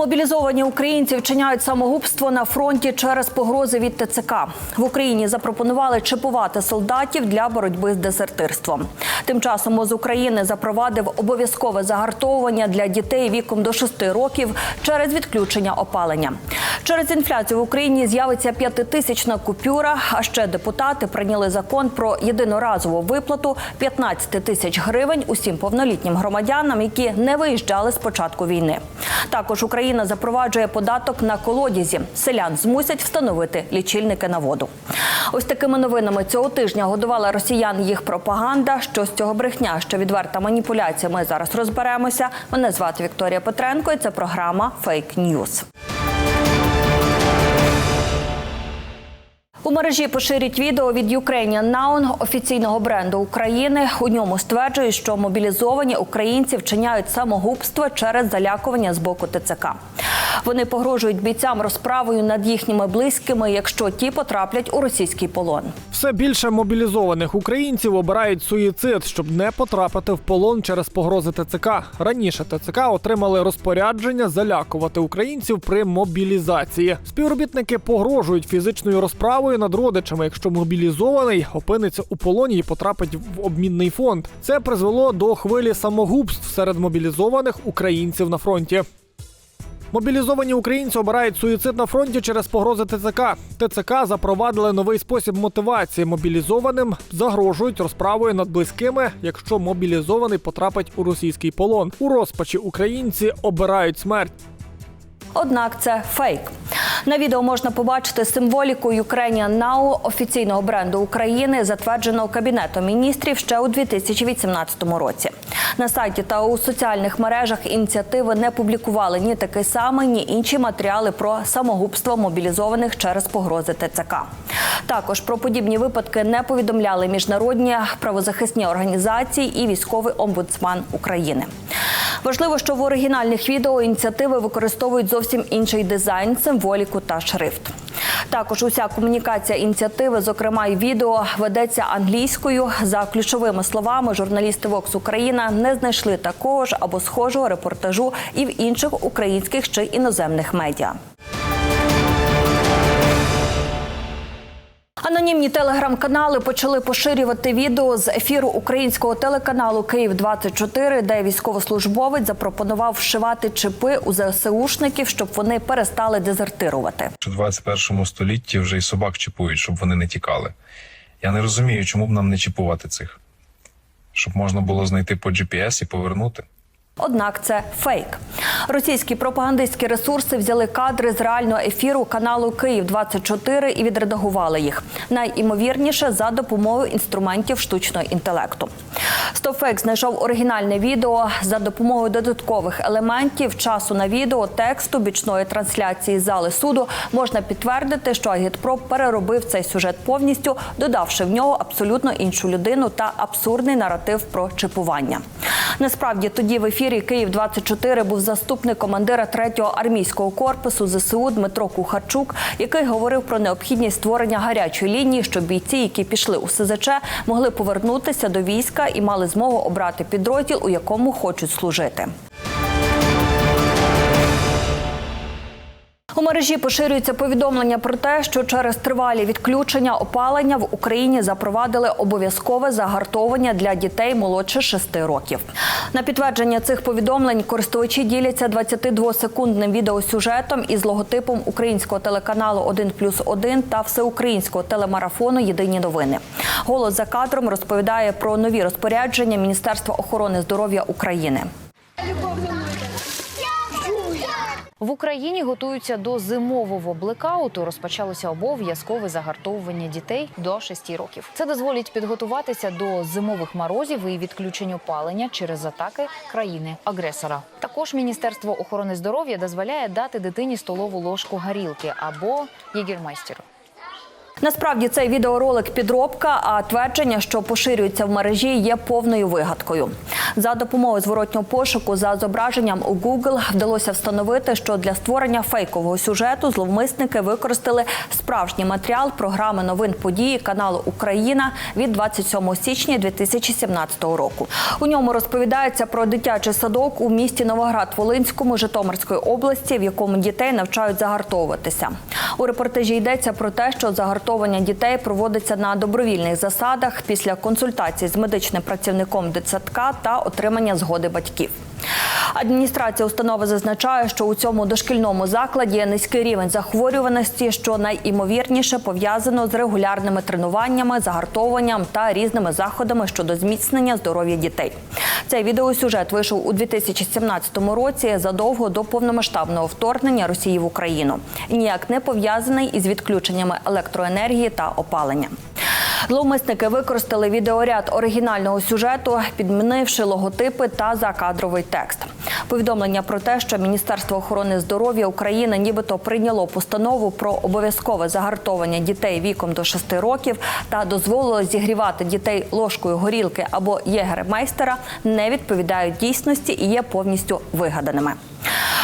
Мобілізовані українці вчиняють самогубство на фронті через погрози від ТЦК. В Україні запропонували чипувати солдатів для боротьби з дезертирством. Тим часом МОЗ України запровадив обов'язкове загартовування для дітей віком до 6 років через відключення опалення. Через інфляцію в Україні з'явиться п'ятитисячна купюра. А ще депутати прийняли закон про єдиноразову виплату 15 тисяч гривень усім повнолітнім громадянам, які не виїжджали з початку війни. Також Україна запроваджує податок на колодязі. Селян змусять встановити лічильники на воду. Ось такими новинами цього тижня годувала росіян їх пропаганда. Що з цього брехня, що відверта маніпуляція. Ми зараз розберемося. Мене звати Вікторія Петренко. і Це програма Фейк Ньюз. У мережі поширить відео від Ukrainian Noun, офіційного бренду України. У ньому стверджують, що мобілізовані українці вчиняють самогубство через залякування з боку ТЦК. Вони погрожують бійцям розправою над їхніми близькими, якщо ті потраплять у російський полон. Все більше мобілізованих українців обирають суїцид, щоб не потрапити в полон через погрози ТЦК. Раніше ТЦК отримали розпорядження залякувати українців при мобілізації. Співробітники погрожують фізичною розправою над родичами, якщо мобілізований опиниться у полоні і потрапить в обмінний фонд. Це призвело до хвилі самогубств серед мобілізованих українців на фронті. Мобілізовані українці обирають суїцид на фронті через погрози ТЦК. ТЦК запровадили новий спосіб мотивації. Мобілізованим загрожують розправою над близькими, якщо мобілізований потрапить у російський полон. У розпачі українці обирають смерть. Однак це фейк. На відео можна побачити символіку Ukrainian Now, офіційного бренду України, затвердженого Кабінетом міністрів ще у 2018 році. На сайті та у соціальних мережах ініціативи не публікували ні такий самий, ні інші матеріали про самогубство мобілізованих через погрози ТЦК. Також про подібні випадки не повідомляли міжнародні правозахисні організації і військовий омбудсман України. Важливо, що в оригінальних відео ініціативи використовують зовсім інший дизайн, символіку та шрифт. Також уся комунікація ініціативи, зокрема й відео, ведеться англійською. За ключовими словами, журналісти Vox Україна не знайшли такого ж або схожого репортажу і в інших українських чи іноземних медіа. Анонімні телеграм-канали почали поширювати відео з ефіру українського телеканалу Київ 24 де військовослужбовець запропонував вшивати чипи у ЗСУшників, щоб вони перестали дезертирувати. в 21 столітті вже і собак чіпують, щоб вони не тікали. Я не розумію, чому б нам не чіпувати цих, щоб можна було знайти по GPS і повернути. Однак це фейк. Російські пропагандистські ресурси взяли кадри з реального ефіру каналу Київ 24 і відредагували їх. Найімовірніше за допомогою інструментів штучного інтелекту. Стопфейк знайшов оригінальне відео за допомогою додаткових елементів часу на відео, тексту, бічної трансляції зали суду можна підтвердити, що Агітпро переробив цей сюжет повністю, додавши в нього абсолютно іншу людину та абсурдний наратив про чипування. Насправді тоді в ефірі Київ 24 був заступник командира 3-го армійського корпусу ЗСУ Дмитро Кухарчук, який говорив про необхідність створення гарячої лінії, щоб бійці, які пішли у СЗЧ, могли повернутися до війська і мали змогу обрати підрозділ, у якому хочуть служити. У мережі поширюється повідомлення про те, що через тривалі відключення опалення в Україні запровадили обов'язкове загартовування для дітей молодше 6 років. На підтвердження цих повідомлень користувачі діляться 22-секундним відеосюжетом із логотипом українського телеканалу «1 плюс 1» та всеукраїнського телемарафону Єдині новини. Голос за кадром розповідає про нові розпорядження Міністерства охорони здоров'я України. В Україні готуються до зимового блекауту. Розпочалося обов'язкове загартовування дітей до 6 років. Це дозволить підготуватися до зимових морозів і відключень опалення через атаки країни-агресора. Також Міністерство охорони здоров'я дозволяє дати дитині столову ложку горілки або єгермайстеру. Насправді цей відеоролик підробка, а твердження, що поширюється в мережі, є повною вигадкою. За допомогою зворотнього пошуку за зображенням у Google вдалося встановити, що для створення фейкового сюжету зловмисники використали справжній матеріал програми новин події каналу Україна від 27 січня 2017 року. У ньому розповідається про дитячий садок у місті Новоград-Волинському Житомирської області, в якому дітей навчають загартовуватися. У репортажі йдеться про те, що загартовування дітей проводиться на добровільних засадах після консультацій з медичним працівником дитсадка та отримання згоди батьків. Адміністрація установи зазначає, що у цьому дошкільному закладі є низький рівень захворюваності, що найімовірніше пов'язано з регулярними тренуваннями, загартовуванням та різними заходами щодо зміцнення здоров'я дітей. Цей відеосюжет вийшов у 2017 році задовго до повномасштабного вторгнення Росії в Україну ніяк не пов'язаний із відключеннями електроенергії та опалення. Зловмисники використали відеоряд оригінального сюжету, підмінивши логотипи та закадровий текст. Повідомлення про те, що Міністерство охорони здоров'я України нібито прийняло постанову про обов'язкове загартовання дітей віком до 6 років та дозволило зігрівати дітей ложкою горілки або єгермейстера, не відповідають дійсності і є повністю вигаданими.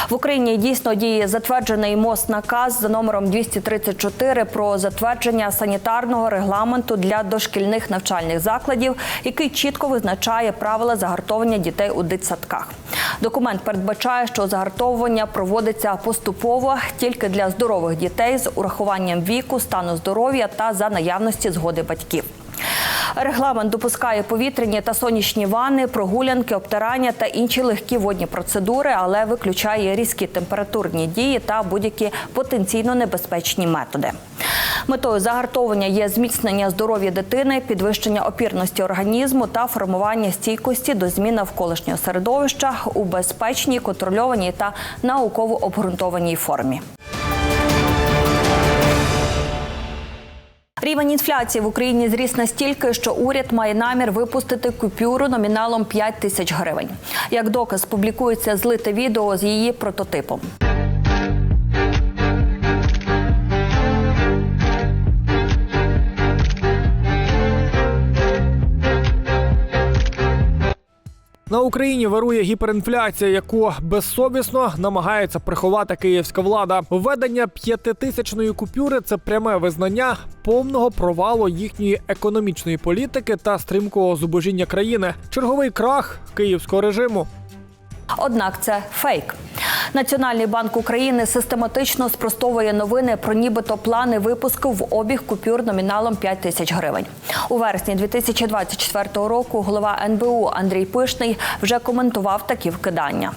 В Україні дійсно діє затверджений МОЗ наказ за номером 234 про затвердження санітарного регламенту для дошкільних навчальних закладів, який чітко визначає правила загартовування дітей у дитсадках. Документ передбачає, що загартовування проводиться поступово тільки для здорових дітей з урахуванням віку, стану здоров'я та за наявності згоди батьків. Регламент допускає повітряні та сонячні ванни, прогулянки, обтирання та інші легкі водні процедури, але виключає різкі температурні дії та будь-які потенційно небезпечні методи. Метою загартовування є зміцнення здоров'я дитини, підвищення опірності організму та формування стійкості до змін навколишнього середовища у безпечній, контрольованій та науково обґрунтованій формі. Рівень інфляції в Україні зріс настільки, що уряд має намір випустити купюру номіналом 5 тисяч гривень. Як доказ публікується злите відео з її прототипом. На Україні вирує гіперінфляція, яку безсовісно намагається приховати київська влада. Введення п'ятитисячної купюри це пряме визнання повного провалу їхньої економічної політики та стрімкого зубожіння країни. Черговий крах київського режиму. Однак це фейк. Національний банк України систематично спростовує новини про нібито плани випуску в обіг купюр номіналом 5 тисяч гривень. У вересні 2024 року голова НБУ Андрій Пишний вже коментував такі вкидання.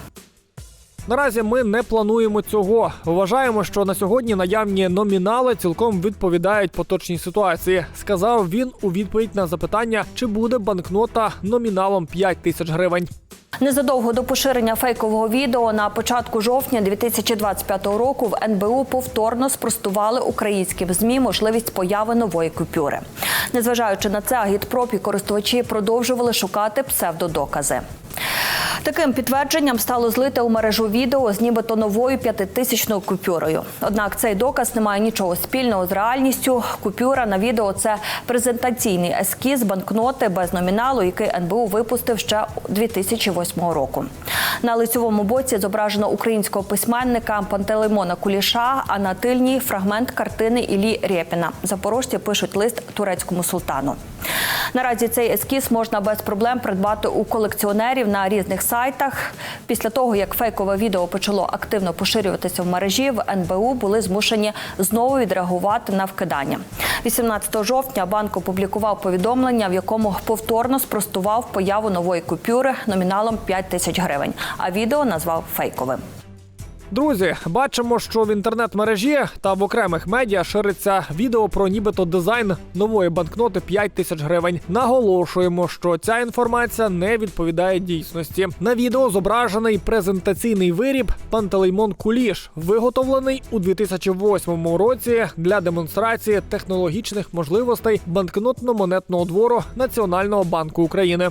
Наразі ми не плануємо цього. Вважаємо, що на сьогодні наявні номінали цілком відповідають поточній ситуації. Сказав він у відповідь на запитання, чи буде банкнота номіналом 5 тисяч гривень. Незадовго до поширення фейкового відео на початку жовтня 2025 року в НБУ повторно спростували українським змі можливість появи нової купюри. Незважаючи на це, агітпроп і користувачі продовжували шукати псевдодокази. Таким підтвердженням стало злите у мережу відео з нібито новою п'ятитисячною купюрою. Однак цей доказ не має нічого спільного з реальністю. Купюра на відео це презентаційний ескіз банкноти без номіналу, який НБУ випустив ще 2008 року. На лицьовому боці зображено українського письменника Пантелеймона Куліша, а на тильній фрагмент картини Іллі Рєпіна. Запорожці пишуть лист турецькому султану. Наразі цей ескіз можна без проблем придбати у колекціонерів на різних сайтах. Після того, як фейкове відео почало активно поширюватися в мережі, в НБУ були змушені знову відреагувати на вкидання. 18 жовтня банк опублікував повідомлення, в якому повторно спростував появу нової купюри номіналом 5 тисяч гривень, а відео назвав фейковим. Друзі, бачимо, що в інтернет-мережі та в окремих медіа шириться відео про нібито дизайн нової банкноти 5 тисяч гривень. Наголошуємо, що ця інформація не відповідає дійсності. На відео зображений презентаційний виріб Пантелеймон Куліш, виготовлений у 2008 році для демонстрації технологічних можливостей банкнотно-монетного двору Національного банку України.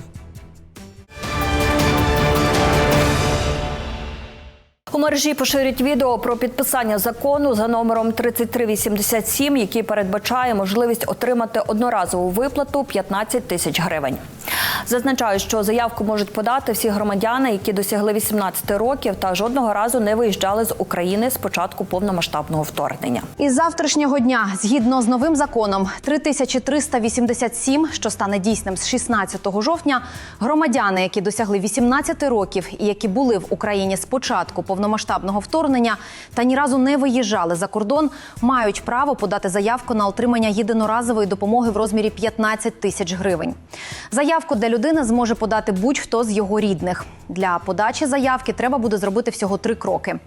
У мережі поширюють відео про підписання закону за номером 3387, який передбачає можливість отримати одноразову виплату 15 тисяч гривень. Зазначають, що заявку можуть подати всі громадяни, які досягли 18 років та жодного разу не виїжджали з України з початку повномасштабного вторгнення. Із завтрашнього дня, згідно з новим законом 3387, що стане дійсним з 16 жовтня, громадяни, які досягли 18 років і які були в Україні з початку повномасштабного вторгнення та ні разу не виїжджали за кордон, мають право подати заявку на отримання єдиноразової допомоги в розмірі 15 тисяч гривень. Заявку для людини зможе подати будь-хто з його рідних. Для подачі заявки треба буде зробити всього три кроки: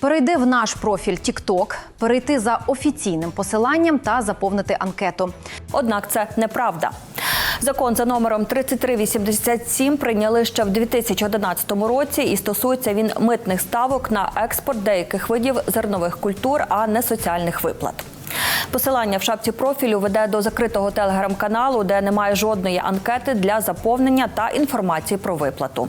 перейди в наш профіль TikTok, перейти за офіційним посиланням та заповнити анкету. Однак це неправда. Закон за номером 3387 прийняли ще в 2011 році і стосується він митних ставок на експорт деяких видів зернових культур, а не соціальних виплат. Посилання в шапці профілю веде до закритого телеграм-каналу, де немає жодної анкети для заповнення та інформації про виплату.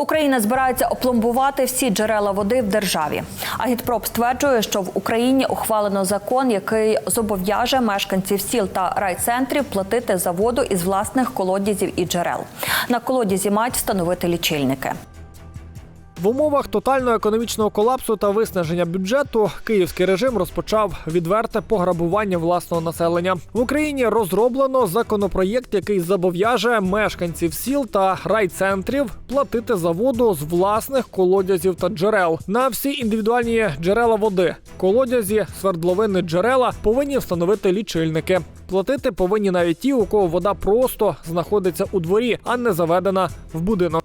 Україна збирається опломбувати всі джерела води в державі. Агітпроп стверджує, що в Україні ухвалено закон, який зобов'яже мешканців сіл та райцентрів платити за воду із власних колодязів і джерел. На колодязі мають встановити лічильники. В умовах тотального економічного колапсу та виснаження бюджету київський режим розпочав відверте пограбування власного населення. В Україні розроблено законопроєкт, який зобов'яже мешканців сіл та райцентрів платити за воду з власних колодязів та джерел на всі індивідуальні джерела води. Колодязі, свердловини, джерела повинні встановити лічильники. Платити повинні навіть ті, у кого вода просто знаходиться у дворі, а не заведена в будинок.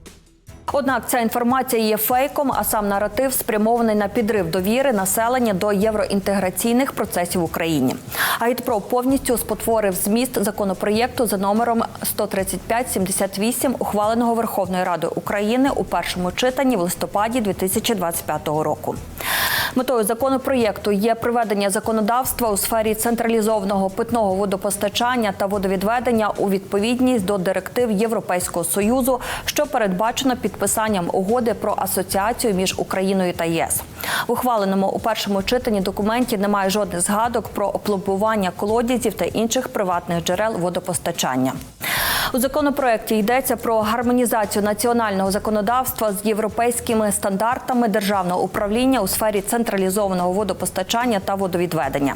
Однак ця інформація є фейком, а сам наратив спрямований на підрив довіри населення до євроінтеграційних процесів в Україні. Агітпро повністю спотворив зміст законопроєкту за номером 13578, ухваленого Верховною Радою України у першому читанні в листопаді 2025 року. Метою законопроєкту є приведення законодавства у сфері централізованого питного водопостачання та водовідведення у відповідність до директив Європейського союзу, що передбачено підписанням угоди про асоціацію між Україною та ЄС. В ухваленому у першому читанні документі немає жодних згадок про опломбування колодязів та інших приватних джерел водопостачання. У законопроекті йдеться про гармонізацію національного законодавства з європейськими стандартами державного управління у сфері централізованого водопостачання та водовідведення.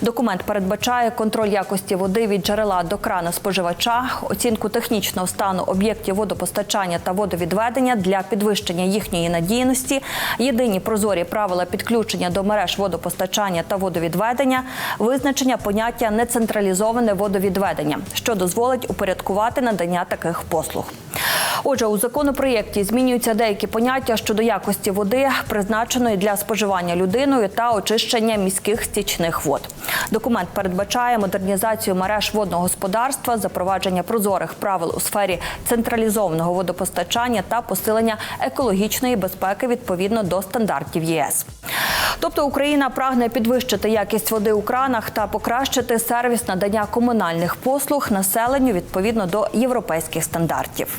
Документ передбачає контроль якості води від джерела до крану споживача, оцінку технічного стану об'єктів водопостачання та водовідведення для підвищення їхньої надійності, єдині прозорі правила підключення до мереж водопостачання та водовідведення, визначення поняття нецентралізоване водовідведення, що дозволить упорядкувати надання таких послуг. Отже, у законопроєкті змінюються деякі поняття щодо якості води, призначеної для споживання людиною та очищення міських стічних вод. Документ передбачає модернізацію мереж водного господарства, запровадження прозорих правил у сфері централізованого водопостачання та посилення екологічної безпеки відповідно до стандартів ЄС. Тобто Україна прагне підвищити якість води у кранах та покращити сервіс надання комунальних послуг населенню відповідно до європейських стандартів.